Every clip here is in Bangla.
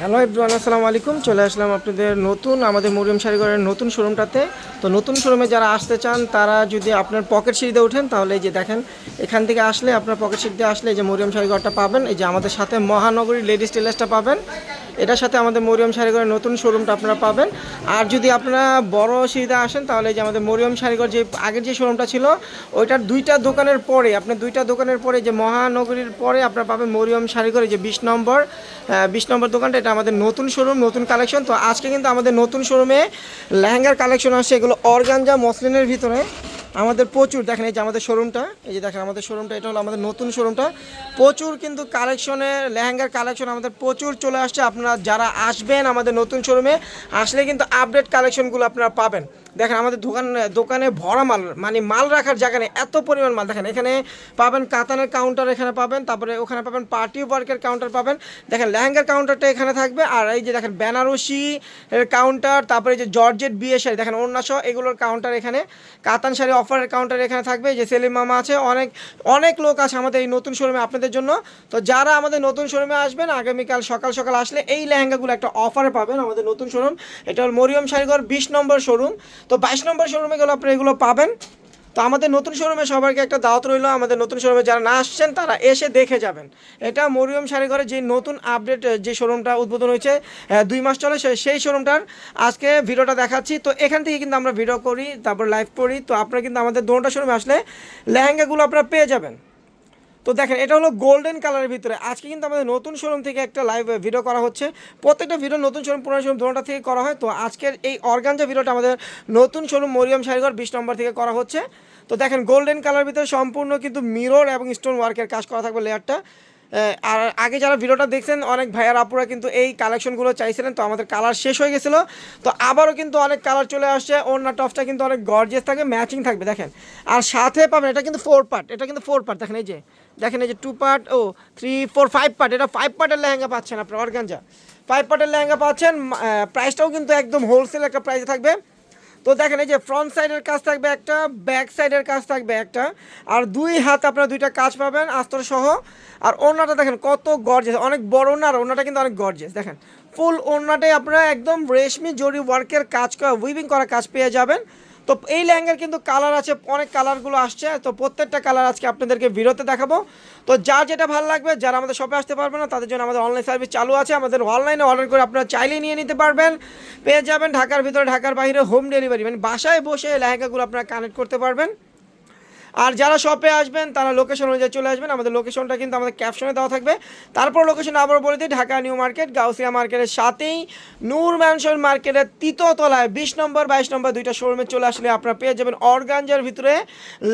হ্যালো এভরিওয়ান, আসসালামু আলাইকুম। চলে আসলাম আপনাদের নতুন, আমাদের মরিয়ম শাড়িঘরের নতুন শোরুমটাতে। তো নতুন শোরুমে যারা আসতে চান, তারা যদি আপনার পকেট সিঁড়িতে ওঠেন, তাহলে এই যে দেখেন, এখান থেকে আসলে আপনার পকেট সিঁড়িতে আসলে এই যে মরিয়ম শাড়িঘরটা পাবেন। এই যে আমাদের সাথে মহানগরী লেডিস টেলার্সটা পাবেন। এটার সাথে আমাদের মরিয়ম শাড়িঘরের নতুন শোরুমটা আপনারা পাবেন। আর যদি আপনারা বড় সিঁড়িতে আসেন, তাহলে যে আমাদের মরিয়ম শাড়িঘর যে আগের যে শোরুমটা ছিল, ওইটার দুইটা দোকানের পরে, আপনার দুইটা দোকানের পরে যে মহানগরীর পরে আপনারা পাবেন মরিয়ম শাড়িঘর যে বিশ নম্বর বিশ নম্বর দোকানটা, এটা আমাদের নতুন শোরুম নতুন কালেকশন তো আজকে কিন্তু আমাদের নতুন শোরুমে লেহেঙ্গার কালেকশন আসছে, এগুলো অর্গানজা মসলিনের ভিতরে। আমাদের প্রচুর, দেখেন এই যে আমাদের শোরুমটা এই যে দেখেন আমাদের শোরুমটা এটা হলো আমাদের নতুন শোরুমটা প্রচুর কিন্তু কালেকশনের লেহেঙ্গার কালেকশন আমাদের প্রচুর চলে আসছে। আপনারা যারা আসবেন আমাদের নতুন শোরুমে আসলে কিন্তু আপডেট কালেকশনগুলো আপনারা পাবেন। দেখেন আমাদের দোকান, দোকানে ভরা মাল মানে মাল রাখার জায়গা নেই, এত পরিমাণ মাল। দেখেন, এখানে পাবেন কাতানের কাউন্টার এখানে পাবেন, তারপরে ওখানে পাবেন পার্টি ওয়ার্কের কাউন্টার পাবেন। দেখেন, লেহেঙ্গার কাউন্টারটা এখানে থাকবে, আর এই যে দেখেন, বেনারসি কাউন্টার তারপরে যে জর্জেট বিয়ে শাড়ি, দেখেন সহ এগুলোর কাউন্টার এখানে। কাতান শাড়ি অফারের কাউন্টার এখানে থাকবে যে সেলিম মামা আছে, অনেক অনেক লোক আছে আমাদের এই নতুন শোরুমে আপনাদের জন্য। তো যারা আমাদের নতুন শোরুমে আসবেন, আগামীকাল সকাল সকাল আসলে এই লেহেঙ্গাগুলো একটা অফারে পাবেন আমাদের নতুন শোরুম এটা হল মরিয়ম শাড়িঘর বিশ নম্বর শোরুম তো বাইশ নম্বর শোরুমে গেলে আপনি এগুলো পাবেন। তো আমাদের নতুন শোরুমে সবাইকে একটা দাওয়াত রইল। আমাদের নতুন শোরুমে যারা না আসছেন, তারা এসে দেখে যাবেন। এটা মরিয়ম শাড়িঘরে যে নতুন আপডেট যে শোরুমটা উদ্বোধন হয়েছে দুই মাস চলে সেই শোরুমটার আজকে ভিডিওটা দেখাচ্ছি। তো এখান থেকে কিন্তু আমরা ভিডিও করি, তারপর লাইভ করি। তো আপনারা কিন্তু আমাদের দোনটা শোরুমে আসলে লেহেঙ্গাগুলো আপনারা পেয়ে যাবেন। তো দেখেন, এটা হলো গোল্ডেন কালারের ভিতরে। আজকে কিন্তু আমাদের নতুন শোরুম থেকে একটা লাইভ ভিডিও করা হচ্ছে। প্রত্যেকটা ভিডিও নতুন শোরুম পুরনো শোরুম দুটোটা থেকে করা হয়। তো আজকের এই অর্গানজা ভিডিওটা আমাদের নতুন শোরুম মরিয়ম শাড়িঘর বিশ নম্বর থেকে করা হচ্ছে। তো দেখেন গোল্ডেন কালার ভিতরে সম্পূর্ণ কিন্তু মিরর এবং স্টোন ওয়ার্কের কাজ করা থাকবে লেয়ারটা আর আগে যারা ভিডিওটা দেখছেন, অনেক ভাইয়ার, আপুরা কিন্তু এই কালেকশনগুলো চাইছিলেন। তো আমাদের কালার শেষ হয়ে গেছিল। তো আবারও কিন্তু অনেক কালার চলে আসছে। ওনার টপটা কিন্তু অনেক গর্জেস থাকবে ম্যাচিং থাকবে, দেখেন। আর সাথে পাবেন, এটা কিন্তু ফোর পার্ট এটা কিন্তু ফোর পার্ট দেখেন এই যে। দেখেন এই যে টু পার্ট ও থ্রি ফোর ফাইভ পার্ট এটা ফাইভ পার্টের লেহেঙ্গা পাচ্ছেন আপনার, অর্গানজা। ফাইভ পার্টের লেহেঙ্গা পাচ্ছেন প্রাইসটাও কিন্তু একদম হোলসেল একটা প্রাইসে থাকবে। তো দেখেন এই যে ফ্রন্ট সাইডের কাজ থাকবে একটা ব্যাক সাইডের কাজ থাকবে একটা, আর দুই হাত আপনারা দুইটা কাজ পাবেন, আস্তর সহ। আর ওড়নাটা দেখেন কত গর্জেস অনেক বড় ওড়না, আর ওড়নাটা কিন্তু অনেক গর্জেস দেখেন। ফুল ওড়নাটাই আপনারা একদম রেশমি জরি ওয়ার্কের কাজ করা উইভিং করা কাজ পেয়ে যাবেন। তো এই লেহেঙ্গার কিন্তু কালার আছে, অনেক কালারগুলো আসছে। তো প্রত্যেকটা কালার আজকে আপনাদেরকে ভিডিওতে দেখাবো। তো যার যেটা ভালো লাগবে, যারা আমাদের শপে আসতে পারবে না, তাদের জন্য আমাদের অনলাইন সার্ভিস চালু আছে। আমাদের অনলাইনে অর্ডার করে আপনারা চাইলেই নিয়ে নিতে পারবেন। পেয়ে যাবেন ঢাকার ভিতরে, ঢাকার বাইরে হোম ডেলিভারি মানে বাসায় বসে লেহেঙ্গাগুলো আপনারা কানেক্ট করতে পারবেন। আর যারা শপে আসবেন, তারা লোকেশন অনুযায়ী চলে আসবেন। আমাদের লোকেশনটা কিন্তু আমাদের ক্যাপশনে দেওয়া থাকবে। তারপর লোকেশন আবার বলে দিই, ঢাকা নিউ মার্কেট গাউসিয়া মার্কেটের সাথেই নূর ম্যানশন মার্কেটের তৃতীয়তলায় বিশ নম্বর, বাইশ নম্বর দুইটা শোরুমে চলে আসলে আপনারা পেয়ে যাবেন অর্গানজার ভিতরে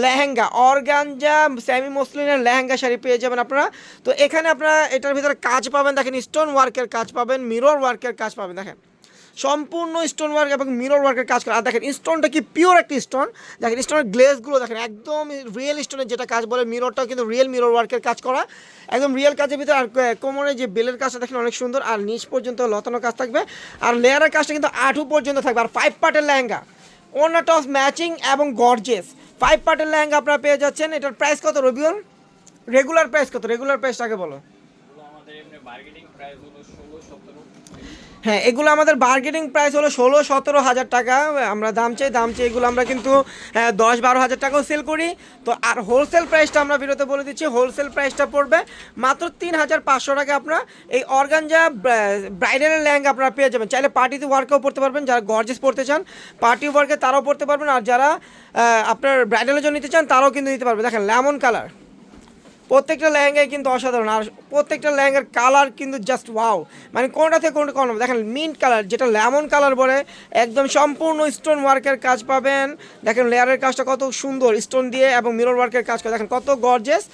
লেহেঙ্গা। অর্গানজা স্যামি মসলিনের লেহেঙ্গা শাড়ি পেয়ে যাবেন আপনারা। তো এখানে আপনারা এটার ভিতরে কাজ পাবেন, দেখেন স্টোন ওয়ার্কের কাজ পাবেন মিরর ওয়ার্কের কাজ পাবেন, দেখেন। সম্পূর্ণ স্টোন ওয়ার্ক এবং মিরর ওয়ার্কের কাজ করা। আর দেখেন স্টোনটা কি পিওর একটি স্টোন দেখেন স্টোনের গ্লেসগুলো দেখেন, একদম রিয়েল স্টোনের যেটা কাজ বলে মিররটাও কিন্তু রিয়েল মিরর ওয়ার্কের কাজ করা। একদম রিয়েল কাজের ভিতরে আর কোমরে যে বেলের কাজটা দেখেন অনেক সুন্দর, আর নিচ পর্যন্ত লতানো কাজ থাকবে। আর লেয়ারের কাজটা কিন্তু আঠু পর্যন্ত থাকবে। আর ফাইভ পার্টের লেহেঙ্গা ওনা টস ম্যাচিং এবং গর্জেস ফাইভ পার্টের লেহেঙ্গা আপনারা পেয়ে যাচ্ছেন, এটার প্রাইস কত রবিউল? রেগুলার প্রাইস কত? রেগুলার প্রাইসটাকে বলো। আমাদের এমনি মার্কেটিং প্রাইস হলো ষোলো, সতেরো হ্যাঁ এগুলো আমাদের বার্গেনিং প্রাইস হলো ষোলো, সতেরো হাজার টাকা। আমরা দাম চাই দাম চাই, এগুলো আমরা কিন্তু দশ, বারো হাজার টাকাও সেল করি। তো আর হোলসেল প্রাইসটা আমরা ভিডিওতে বলে দিচ্ছি হোলসেল প্রাইসটা পড়বে মাত্র তিন হাজার পাঁচশো টাকা আপনারা। এই অর্গানজা ব্রাইডালের ল্যাঙ্গা আপনারা পেয়ে যাবেন। চাইলে পার্টিতে ওয়ার্কেও পড়তে পারবেন, যারা গর্জেস পড়তে চান। পার্টি ওয়ার্কে তারাও পড়তে পারবেন, আর যারা আপনার ব্রাইডালের জন্য নিতে চান, তারাও কিন্তু নিতে পারবে দেখেন লেমন কালার প্রত্যেকটা লেহেঙ্গাই কিন্তু অসাধারণ। আর প্রত্যেকটা লেহেঙ্গার কালার কিন্তু জাস্ট ওয়াও মানে কোনটা থেকে কোনটা কোন দেখেন মিন্ট কালার যেটা লেমন কালার বলে, একদম সম্পূর্ণ স্টোন ওয়ার্কের কাজ পাবেন। দেখেন লেয়ারের কাজটা কত সুন্দর স্টোন দিয়ে এবং মিরর ওয়ার্কের কাজ করে। দেখেন, কত গর্জেস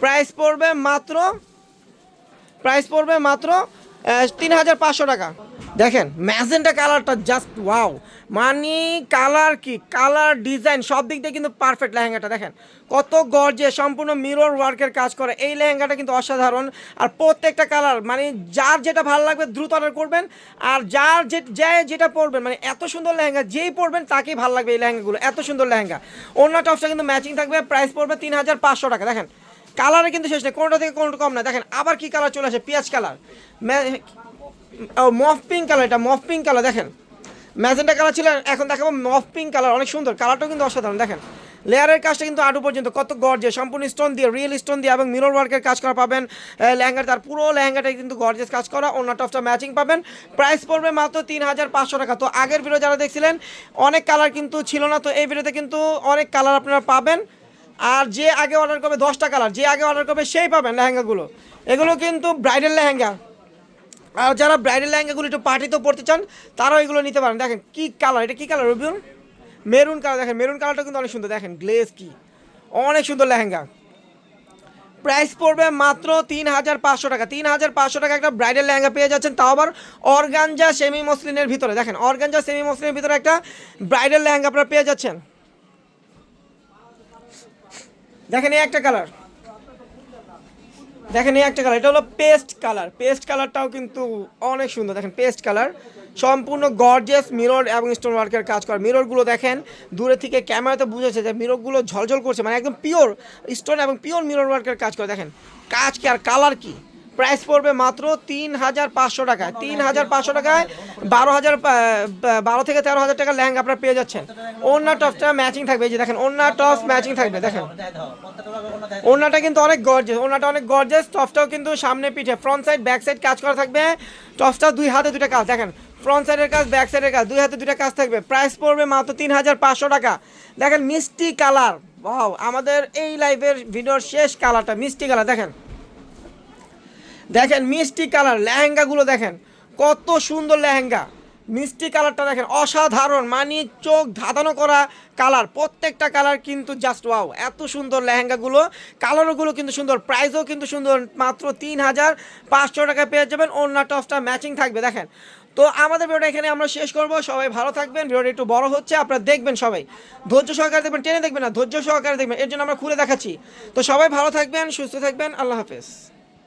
প্রাইস পড়বে মাত্র প্রাইস পড়বে মাত্র তিন হাজার পাঁচশো টাকা। দেখেন, ম্যাজেন্টা কালারটা জাস্ট ওয়াও মানে কালার কি? কালার, ডিজাইন, সব দিক দিয়ে কিন্তু পারফেক্ট লেহেঙ্গাটা। দেখেন, কত গর্জে সম্পূর্ণ মিরর ওয়ার্কের কাজ করে। এই লেহেঙ্গাটা কিন্তু অসাধারণ। আর প্রত্যেকটা কালার মানে যার যেটা ভালো লাগবে দ্রুত অর্ডার করবেন। আর যার যে যেটা পরবেন মানে এত সুন্দর লেহেঙ্গা, যেই পরবেন, তাকেই ভালো লাগবে এই লেহেঙ্গাগুলো। এত সুন্দর লেহেঙ্গা। অন্য টপসটা কিন্তু ম্যাচিং থাকবে প্রাইস পড়বে তিন হাজার পাঁচশো টাকা। দেখেন কালারে কিন্তু শেষ নেই, কোনটা থেকে কোনটা কম না। দেখেন, আবার কি কালার চলে আসে? পেঁয়াজ কালার ও, মফ পিঙ্ক কালার এটা, মফ পিঙ্ক কালার দেখেন। ম্যাজেন্টা কালার ছিল, এখন দেখাবো মফ পিঙ্ক কালার অনেক সুন্দর। কালারটাও কিন্তু অসাধারণ, দেখেন। লেয়ারের কাজটা কিন্তু আটু পর্যন্ত, কত গর্জে সম্পূর্ণ স্টোন দিয়ে রিয়েল স্টোন দিয়ে এবং মিরর ওয়ার্কের কাজ করা পাবেন। লেহেঙ্গার, তার পুরো লেহেঙ্গাটাই কিন্তু গর্জেস কাজ করা। অন্য টপটা ম্যাচিং পাবেন। প্রাইস পড়বে মাত্র তিন হাজার পাঁচশো টাকা। তো আগের ভিডিও যারা দেখছিলেন, অনেক কালার কিন্তু ছিল না, তো এই ভিডিওতে কিন্তু অনেক কালার আপনারা পাবেন। আর যে আগে অর্ডার করবে দশটা কালার যে আগে অর্ডার করবে সেই পাবেন লেহেঙ্গাগুলো। এগুলো কিন্তু ব্রাইডাল লেহেঙ্গা। আর যারা ব্রাইডাল লেহেঙ্গাগুলো একটু পার্টিতেও পড়তে চান, তারাও এগুলো নিতে পারেন। দেখেন কি কালার এটা কি কালার রবিউন মেরুন কালার দেখেন মেরুন কালারটা কিন্তু অনেক সুন্দর। দেখেন গ্লেজ কি? অনেক সুন্দর লেহেঙ্গা। প্রাইস পড়বে মাত্র তিন হাজার পাঁচশো টাকা। তিন হাজার পাঁচশো টাকা একটা ব্রাইডাল লেহেঙ্গা পেয়ে যাচ্ছেন, তাও আবার অর্গানজা সেমি মসলিনের ভিতরে। দেখেন অর্গানজা সেমি মসলিনের ভিতরে একটা ব্রাইডাল লেহেঙ্গা আপনারা পেয়ে যাচ্ছেন। দেখেন এই একটা কালার দেখেন এই একটা কালার এটা হলো পেস্ট কালার পেস্ট কালারটাও কিন্তু অনেক সুন্দর। দেখেন পেস্ট কালার সম্পূর্ণ গর্জেস মিরর এবং স্টোন ওয়ার্কের কাজ করা। মিররগুলো দেখেন, দূরে থেকে ক্যামেরাতে বুঝেছে যে মিররগুলো ঝলঝল করছে মানে একদম পিওর স্টোন এবং পিওর মিরর ওয়ার্কের কাজ করে। দেখেন, কাজ কি আর কালার কি? প্রাইস পড়বে মাত্র তিন হাজার পাঁচশো টাকায়। তিন হাজার পাঁচশো টাকায় বারো হাজার বারো থেকে তেরো হাজার টাকা লেহেঙ্গা আপনারা পেয়ে যাচ্ছেন। ওনার টপটা ম্যাচিং থাকবে। এই যে দেখেন ওনার টপ ম্যাচিং থাকবে, দেখেন। ওনাটা কিন্তু অনেক গর্জেস ওনাটা অনেক গর্জেস টপটাও কিন্তু সামনে পিঠে ফ্রন্ট সাইড ব্যাক সাইড কাজ করা থাকবে। টপটা দুই হাতে দুটো কাজ, দেখেন ফ্রন্ট সাইডের কাজ ব্যাক সাইডের কাজ, দুই হাতে দুটো কাজ থাকবে। প্রাইস পড়বে মাত্র তিন হাজার পাঁচশো টাকা। দেখেন, মিষ্টি কালার বাহ আমাদের এই লাইভের ভিডিওর শেষ কালারটা মিষ্টি কালার দেখেন। দেখেন মিষ্টি কালার, লেহেঙ্গাগুলো দেখেন, কত সুন্দর লেহেঙ্গা। মিষ্টি কালারটা দেখেন, অসাধারণ মানে চোখ ধাঁধানো করা কালার। প্রত্যেকটা কালার কিন্তু জাস্ট ওয়াও এত সুন্দর লেহেঙ্গাগুলো। কালারগুলো কিন্তু সুন্দর প্রাইসও কিন্তু সুন্দর, মাত্র তিন হাজার পাঁচশো টাকায় পেয়ে যাবেন অন্য টপটা ম্যাচিং থাকবে, দেখেন। তো আমাদের ভিডিওটা এখানে আমরা শেষ করব, সবাই ভালো থাকবেন ভিডিওটা একটু বড় হচ্ছে, আপনারা দেখবেন সবাই। ধৈর্য সহকারে দেখবেন, টেনে দেখবেন না, ধৈর্য সহকারে দেখবেন, এর জন্য আমরা খুলে দেখাচ্ছি। তো সবাই ভালো থাকবেন, সুস্থ থাকবেন, আল্লাহ হাফেজ।